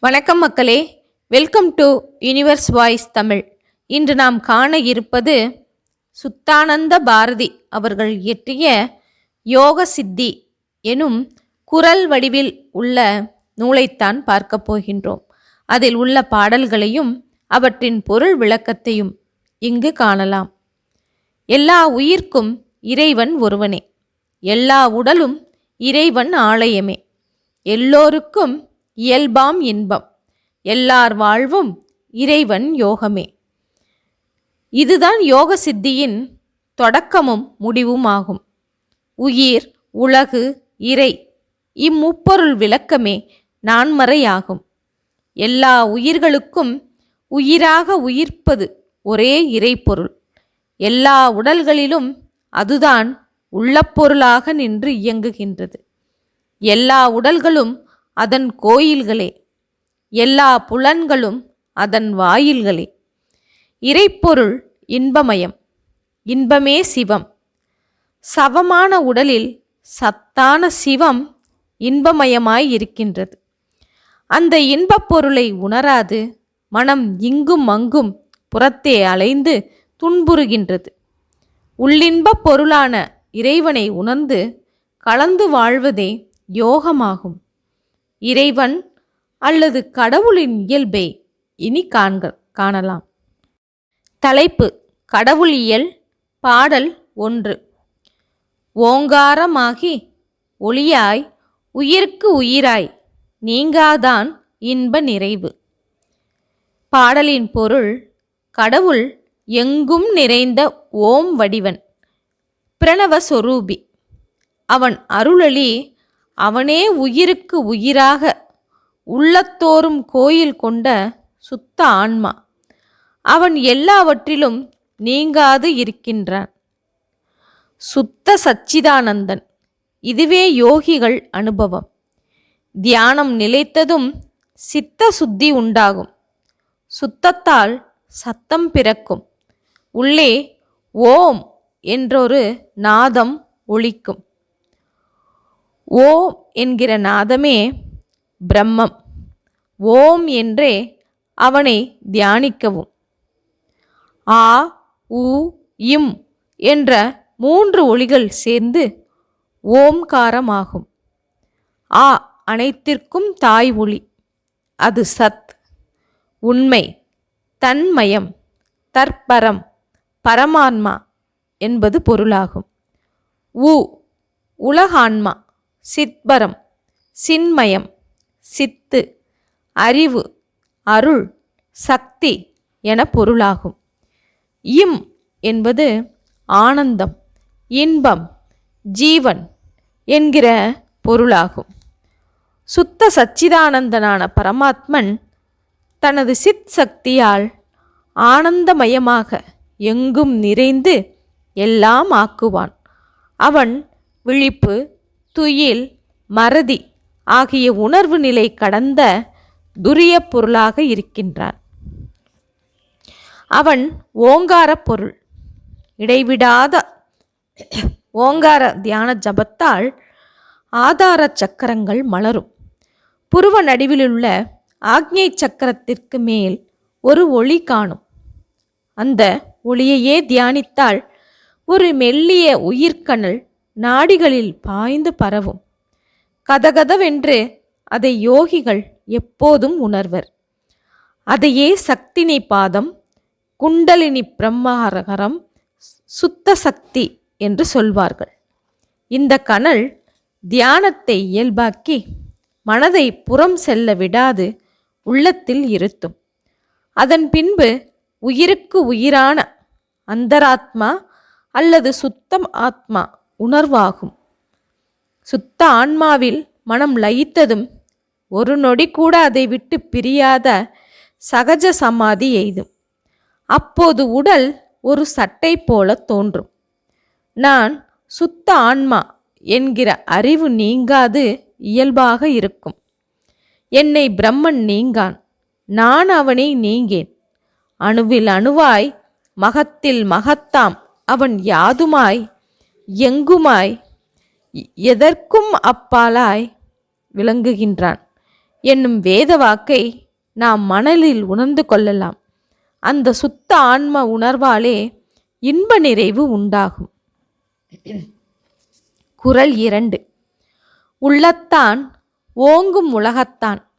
வணக்கம் மக்களே. Welcome to universe voice Tamil இன்று நாம் காண இருப்பது சுத்தானந்த பாரதி அவர்கள் இயற்றிய யோக சித்தி எனும் குரல் வடிவில் உள்ள நூலைத்தான் பார்க்கப் போகின்றோம். அதில் உள்ள பாடல்களையும் அவற்றின் பொருள் விளக்கத்தையும் இங்கு காணலாம். எல்லா உயிர்க்கும் இறைவன் ஒருவனே. எல்லா உடலும் இறைவன் ஆலயமே. எல்லோருக்கும் இயல்பாம் இன்பம். எல்லார் வாழ்வும் இறைவன் யோகமே. இதுதான் யோக சித்தியின் தொடக்கமும் முடிவும் ஆகும். உயிர் உலகு இறை இம்முப்பொருள் விளக்கமே நான்மறையாகும் எல்லா உயிர்களுக்கும் உயிராக உயிர்ப்பது ஒரே இறைப்பொருள். எல்லா உடல்களிலும் அதுதான் உள்ளப்பொருளாக நின்று இயங்குகின்றது. எல்லா உடல்களும் அதன் கோயில்களே எல்லா புலன்களும் அதன் வாயில்களே. இறைப்பொருள் இன்பமயம் இன்பமே சிவம். சவமான உடலில் சத்தான சிவம் இன்பமயமாய் இருக்கின்றது. அந்த இன்பப் பொருளை உணராது மனம் இங்கும் அங்கும் புறத்தே அலைந்து துன்புறுகின்றது. உள்ளின்பப் பொருளான இறைவனை உணர்ந்து கலந்து வாழ்வதே யோகமாகும். இறைவன் அல்லது கடவுளின் இயல்பை இனி காண்க காணலாம். தலைப்பு கடவுளியல் பாடல் ஒன்று. ஓங்காரமாகி ஒளியாய் உயிர்க்கு உயிராய் நீங்காதான் இன்ப நிறைவு. பாடலின் பொருள் கடவுள் எங்கும் நிறைந்த ஓம் வடிவன் பிரணவ சொரூபி. அவன் அருளளி அவனே உயிருக்கு உயிராக உள்ளத்தோறும் கோயில் கொண்ட சுத்த ஆன்மா. அவன் எல்லாவற்றிலும் நீங்காது இருக்கின்றான். சுத்த சச்சிதானந்தன் இதுவே யோகிகள் அனுபவம். தியானம் நிலைத்ததும் சித்த சுத்தி உண்டாகும். சுத்தத்தால் சத்தம் பிறக்கும். உள்ளே ஓம் என்றொரு நாதம் ஒழிக்கும் ஓம் என்கிற நாதமே பிரம்மம். ஓம் என்றே அவனை தியானிக்கவும். ஆ உ இம் என்ற மூன்று ஒளிகள் சேர்ந்து ஓம்காரமாகும். ஆ அனைத்திற்கும் தாய் ஒளி. அது சத் உண்மை தன்மயம் தற்பரம் பரமான்மா என்பது பொருளாகும். உ உலகான்மா. சித்பரம் சின்மயம் சித்து அறிவு அருள் சக்தி என பொருளாகும். இம் என்பது ஆனந்தம் இன்பம் ஜீவன் என்கிற பொருளாகும். சுத்த சச்சிதானந்தனான பரமாத்மன் தனது சித் சக்தியால் ஆனந்தமயமாக எங்கும் நிறைந்து எல்லாம் ஆக்குவான். அவன் விழிப்பு துயில் மறதி ஆகிய உணர்வு நிலை கடந்த துரிய பொருளாக இருக்கின்றான். அவன் ஓங்கார பொருள். இடைவிடாத ஓங்கார தியான ஜபத்தால் ஆதார சக்கரங்கள் மலரும். புருவ நடுவிலுள்ள ஆக்ஞை சக்கரத்திற்கு மேல் ஒரு ஒளி காணும். அந்த ஒளியையே தியானித்தால் ஒரு மெல்லிய உயிர்க்கணல் நாடிகளில் பாய்ந்து பரவும். கதகதவென்று அதை யோகிகள் எப்போதும் உணர்வர். அதையே சக்தினி பாதம் குண்டலினி பிரம்மஹரகரம் சுத்த சக்தி என்று சொல்வார்கள். இந்த கனல் தியானத்தை இயல்பாக்கி மனதை புறம் செல்ல விடாது உள்ளத்தில் இருத்தும். அதன் பின்பு உயிருக்கு உயிரான அந்தராத்மா அல்லது சுத்தம் ஆத்மா உணர்வாகும். சுத்த ஆன்மாவில் மனம் லயித்ததும் ஒரு நொடி கூட அதை விட்டு பிரியாத சகஜ சமாதி எய்தும். அப்போது உடல் ஒரு சட்டை போல தோன்றும். நான் சுத்த ஆன்மா என்கிற அறிவு நீங்காது இயல்பாக இருக்கும். என்னை பிரம்மன் நீங்கான் நான் அவனை நீங்கேன். அணுவில் அணுவாய் மகத்தில் மகத்தாம் அவன் யாதுமாய் எங்குமாய்? எதற்கும் அப்பாலாய் விளங்குகின்றான். என்னும் வேத வாக்கை நாம் மணலில் உணர்ந்து கொள்ளலாம். அந்த சுத்த ஆன்ம உணர்வாலே இன்ப நிறைவு உண்டாகும். குறள் இரண்டு. உள்ளத்தான் ஓங்கும் உலகத்தான்.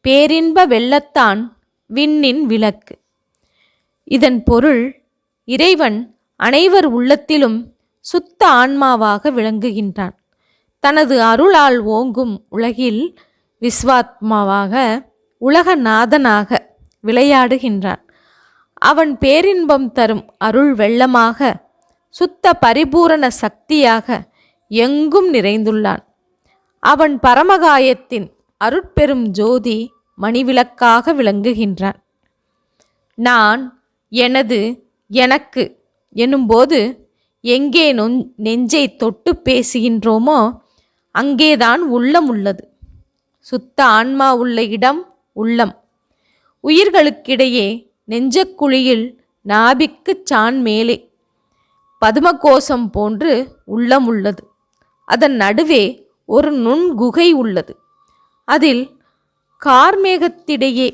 பேரின்ப வெள்ளத்தான் விண்ணின் விளக்கு. இதன் பொருள் இறைவன் அனைவர் உள்ளத்திலும் சுத்த ஆன்மாவாக விளங்குகின்றான். தனது அருளால் ஓங்கும் உலகில் விஸ்வாத்மாவாக உலகநாதனாக விளையாடுகின்றான். அவன் பேரின்பம் தரும் அருள் வெள்ளமாக சுத்த பரிபூரண சக்தியாக எங்கும் நிறைந்துள்ளான். அவன் பரமகாயத்தின் அருட்பெரும் ஜோதி மணிவிளக்காக விளங்குகின்றான். நான் எனது எனக்கு எனும்போது எங்கே நொன் நெஞ்சை தொட்டு பேசுகின்றோமோ அங்கேதான் உள்ளம் உள்ளது. சுத்த ஆன்மா உள்ள இடம் உள்ளம். உயிர்களுக்கிடையே நெஞ்சக்குழியில் நாபிக்குச் சான் மேலே. பதுமகோசம் போன்று உள்ளம் உள்ளது. அதன் நடுவே ஒரு நுண்குகை உள்ளது. அதில் கார்மேகத்திடையே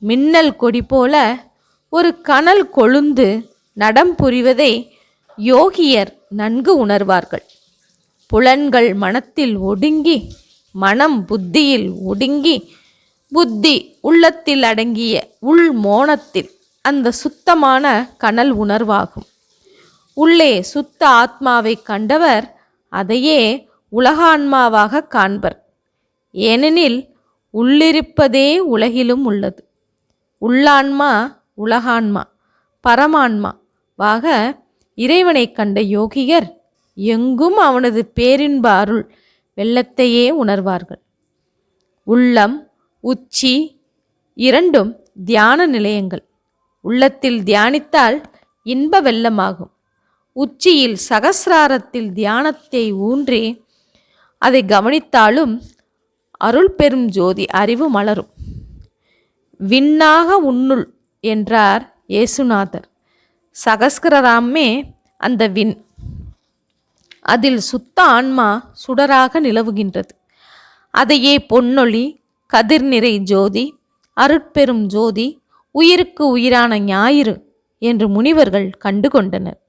மின்னல் கொடி போல ஒரு கனல் கொழுந்து நடம் புரிவதை யோகியர் நன்கு உணர்வார்கள். புலன்கள் மனத்தில் ஒடுங்கி மனம் புத்தியில் ஒடுங்கி புத்தி உள்ளத்தில் அடங்கிய உள் மோனத்தில் அந்த சுத்தமான கனல் உணர்வாகும். உள்ளே சுத்த ஆத்மாவை கண்டவர் அதையே உலகான்மாவாக காண்பர். ஏனெனில் உள்ளிருப்பதே உலகிலும் உள்ளது. உள்ளான்மா உலகான்மா பரமான்மா வாக இறைவனை கண்ட யோகியர் எங்கும் அவனது பேரின்ப அருள் வெள்ளத்தையே உணர்வார்கள். உள்ளம் உச்சி இரண்டும் தியான நிலையங்கள். உள்ளத்தில் தியானித்தால் இன்ப வெள்ளமாகும். உச்சியில் சகசிராரத்தில் தியானத்தை ஊன்றி அதை கவனித்தாலும் அருள் பெரும் ஜோதி அறிவு மலரும். விண்ணாக உன்னுள் என்றார் இயேசுநாதர். சகஸ்கரராமே அந்த விண். அதில் சுத்த ஆன்மா சுடராக நிலவுகின்றது. அதையே பொன்னொளி கதிர்நிறை ஜோதி அருட்பெரும் ஜோதி உயிருக்கு உயிரான ஞாயிறு என்று முனிவர்கள் கண்டு கொண்டனர்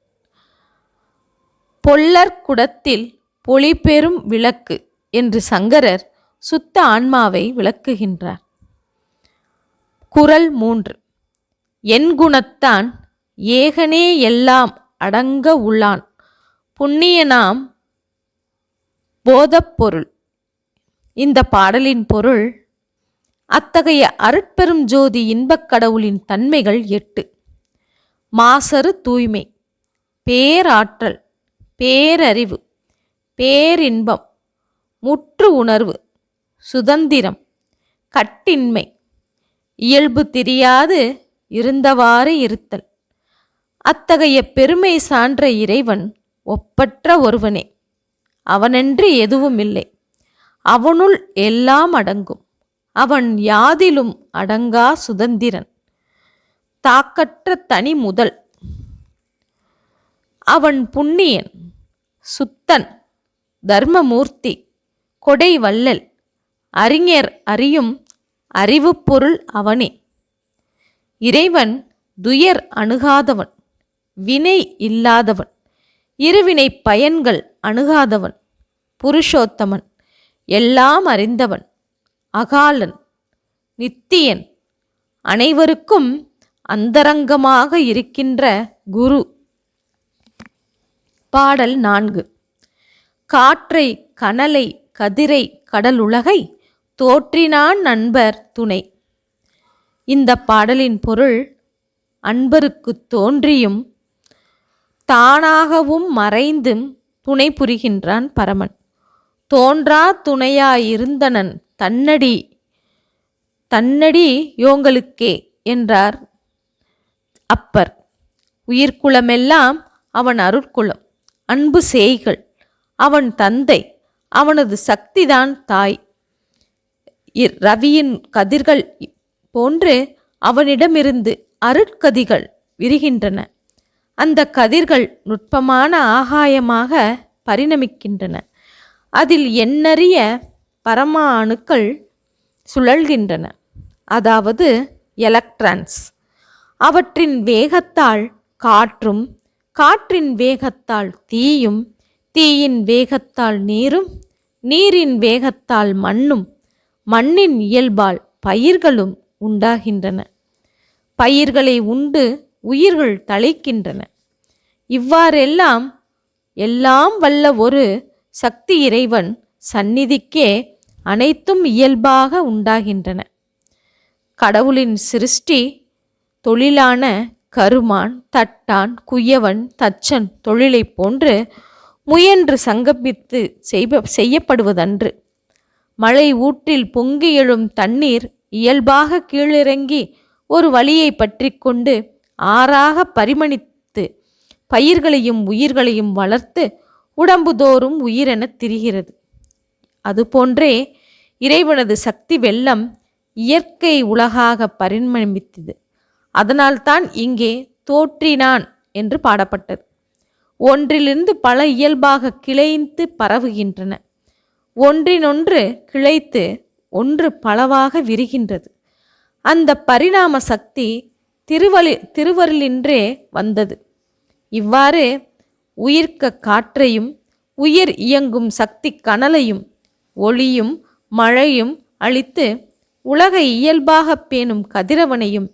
பொல்லர் குடத்தில் பொலிபெரும் விளக்கு என்று சங்கரர் சுத்த ஆன்மாவை விளக்குகின்றார். குறள் மூன்று. என் குணத்தான் ஏகனே எல்லாம் அடங்க உள்ளான். புண்ணியனாம் போதப்பொருள் இந்த பாடலின் பொருள் அத்தகைய அருட்பெரும் ஜோதி இன்பக் கடவுளின் தன்மைகள் எட்டு. மாசறு தூய்மை பேராற்றல் பேரறிவு பேரின்பம் முற்று உணர்வு சுதந்திரம் கட்டின்மை இயல்பு தெரியாது இருந்தவாறு இருத்தல். அத்தகைய பெருமை சான்ற இறைவன் ஒப்பற்ற ஒருவனே. அவனென்று எதுவும் இல்லை அவனுள் எல்லாம் அடங்கும். அவன் யாதிலும் அடங்கா சுதந்திரன். தாக்கற்ற தனி முதல். அவன் புண்ணியன் சுத்தன் தர்மமூர்த்தி கொடை வள்ளல் அறிஞர் அறியும் அறிவுப்பொருள் அவனே. இறைவன் துயர் அணுகாதவன். வினை இல்லாதவன் இருவினை பயன்கள் அணுகாதவன் புருஷோத்தமன் எல்லாம் அறிந்தவன் அகாலன் நித்தியன் அனைவருக்கும் அந்தரங்கமாக இருக்கின்ற குரு. பாடல் நான்கு. காற்றை கனலை கதிரை கடலுலகை தோற்றினான் நண்பர் துணை. இந்த பாடலின் பொருள் அன்பருக்கு தோன்றியும் தானாகவும் மறைந்தும் துணை புரிகின்றான் பரமன். தோன்றா துணையாயிருந்தனன் தன்னடி தன்னடி யோங்களுக்கே என்றார் அப்பர். உயிர்க்குளமெல்லாம் அவன் அருட்குலம் அன்பு செய்கள் அவன் தந்தை அவனது சக்திதான் தாய். ரவியின் கதிர்கள் போன்று அவனிடமிருந்து அருட்கதிகள் விரிகின்றன. அந்த கதிர்கள் நுட்பமான ஆகாயமாக பரிணமிக்கின்றன. அதில் எண்ணறிய பரமா அணுக்கள் சுழல்கின்றன. அதாவது எலக்ட்ரான்ஸ். அவற்றின் வேகத்தால் காற்றும் காற்றின் வேகத்தால் தீயும் தீயின் வேகத்தால் நீரும் நீரின் வேகத்தால் மண்ணும் மண்ணின் இயல்பால் பயிர்களும் உண்டாகின்றன. பயிர்களை உண்டு உயிர்கள் தழைக்கின்றன. இவ்வாறெல்லாம் எல்லாம் வல்ல ஒரு சக்தி இறைவன் சந்நிதிக்கே அனைத்தும் இயல்பாக உண்டாகின்றன. கடவுளின் சிருஷ்டி தொழிலான கருமான் தட்டான் குயவன் தச்சன் தொழிலைப் போன்று முயன்று சங்கமித்து செய்ப செய்யப்படுவதன்று. மழை ஊற்றில் பொங்கி எழும் தண்ணீர் இயல்பாக கீழிறங்கி ஒரு வழியை பற்றி கொண்டு ஆறாக பரிமணித்து பயிர்களையும் உயிர்களையும் வளர்த்து உடம்புதோறும் உயிரென திரிகிறது. அதுபோன்றே இறைவனது சக்தி வெள்ளம் இயற்கை உலகாக பரிணமித்தது. அதனால்தான் இங்கே தோற்றினான் என்று பாடப்பட்டது. ஒன்றிலிருந்து பல இயல்பாக கிளைந்து பரவுகின்றன. ஒன்றினொன்று கிளைத்து ஒன்று பலவாக விரிகின்றது. அந்த பரிணாம சக்தி திருவலி திருவருளின்றே வந்தது. இவ்வாறு உயிர்க்க காற்றையும் உயிர் இயங்கும் சக்தி கனலையும் ஒளியும் மழையும் அளித்து உலக இயல்பாக பேணும் கதிரவனையும்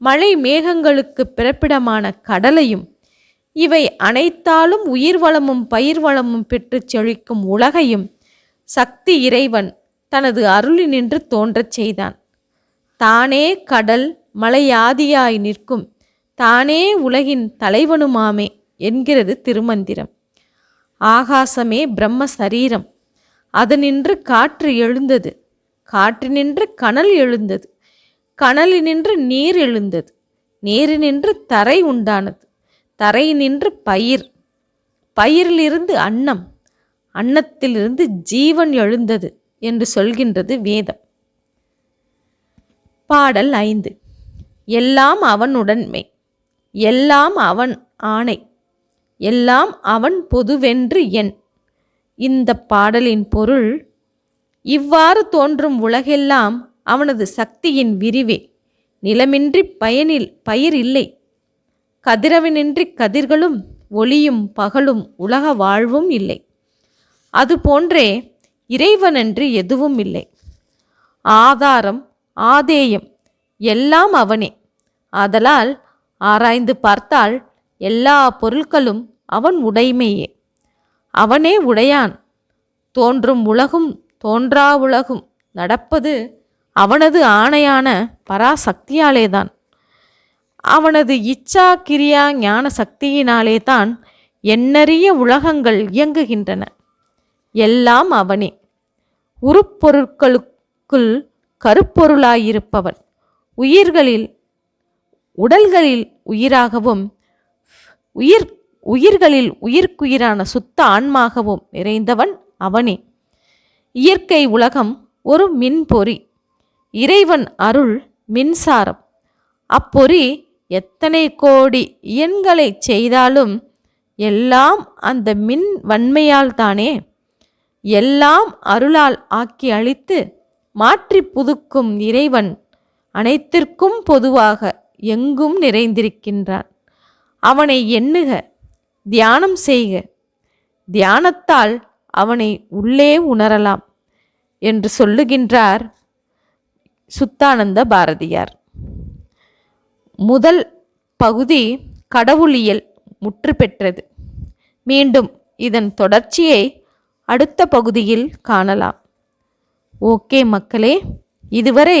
மழை மேகங்களுக்கு பிறப்பிடமான கடலையும் இவை அனைத்தாலும் உயிர் வளமும் பயிர் வளமும் பெற்றுச் செழிக்கும் உலகையும் சக்தி இறைவன் தனது அருளினின்று தோன்றச் செய்தான். தானே கடல் மலையாதியாய் நிற்கும் தானே உலகின் தலைவனுமாமே என்கிறது திருமந்திரம். ஆகாசமே பிரம்ம சரீரம். அதனின்று காற்று எழுந்தது. காற்றினின்று கனல் எழுந்தது. கனலினின்று நீர் எழுந்தது. நீரினின்று தரை உண்டானது. தரையினின்று பயிர். பயிரிலிருந்து அன்னம். அன்னத்திலிருந்து ஜீவன் எழுந்தது என்று சொல்கின்றது வேதம். பாடல் ஐந்து. எல்லாம் அவனுடன்மை. எல்லாம் அவன் ஆணை. எல்லாம் அவன் பொதுவென்று என். இந்த பாடலின் பொருள் இவ்வாறு தோன்றும் உலகெல்லாம் அவனது சக்தியின் விரிவே. நிலமின்றி பயனில் பயிர் இல்லை. கதிரவனின்றி கதிர்களும் ஒளியும் பகலும் உலக வாழ்வும் இல்லை. அதுபோன்றே இறைவனன்று எதுவும் இல்லை. ஆதாரம் ஆதேயம் எல்லாம் அவனே. ஆதலால் ஆராய்ந்து பார்த்தால் எல்லா பொருட்களும் அவன் உடைமையே. அவனே உடையான். தோன்றும் உலகும் தோன்றா உலகும். நடப்பது அவனது ஆணையான பராசக்தியாலேதான். அவனது இச்சா கிரியா ஞான சக்தியினாலே தான் எண்ணறிய உலகங்கள் இயங்குகின்றன. எல்லாம் அவனே. உருப்பொருட்களுக்குள் கருப்பொருளாயிருப்பவன். உயிர்களில் உடல்களில் உயிராகவும் உயிர் உயிர்களில் உயிர்க்குயிரான சுத்த ஆன்மாகவும் நிறைந்தவன் அவனே. இயற்கை உலகம் ஒரு மின்பொறி. இறைவன் அருள் மின்சாரம். அப்பொறி எத்தனை கோடி இயன்களை செய்தாலும் எல்லாம் அந்த மின் வன்மையால் தானே. எல்லாம் அருளால் ஆக்கி அழித்து மாற்றி புதுக்கும் இறைவன் அனைத்திற்கும் பொதுவாக எங்கும் நிறைந்திருக்கின்றான். அவனை எண்ணுக தியானம் செய்க. தியானத்தால் அவனை உள்ளே உணரலாம் என்று சொல்லுகின்றார் சுத்தானந்த பாரதியார். முதல் பகுதி கடவுளியல் முற்று பெற்றது. மீண்டும் இதன் தொடர்ச்சியை அடுத்த பகுதியில் காணலாம். ஓகே மக்களே இதுவரை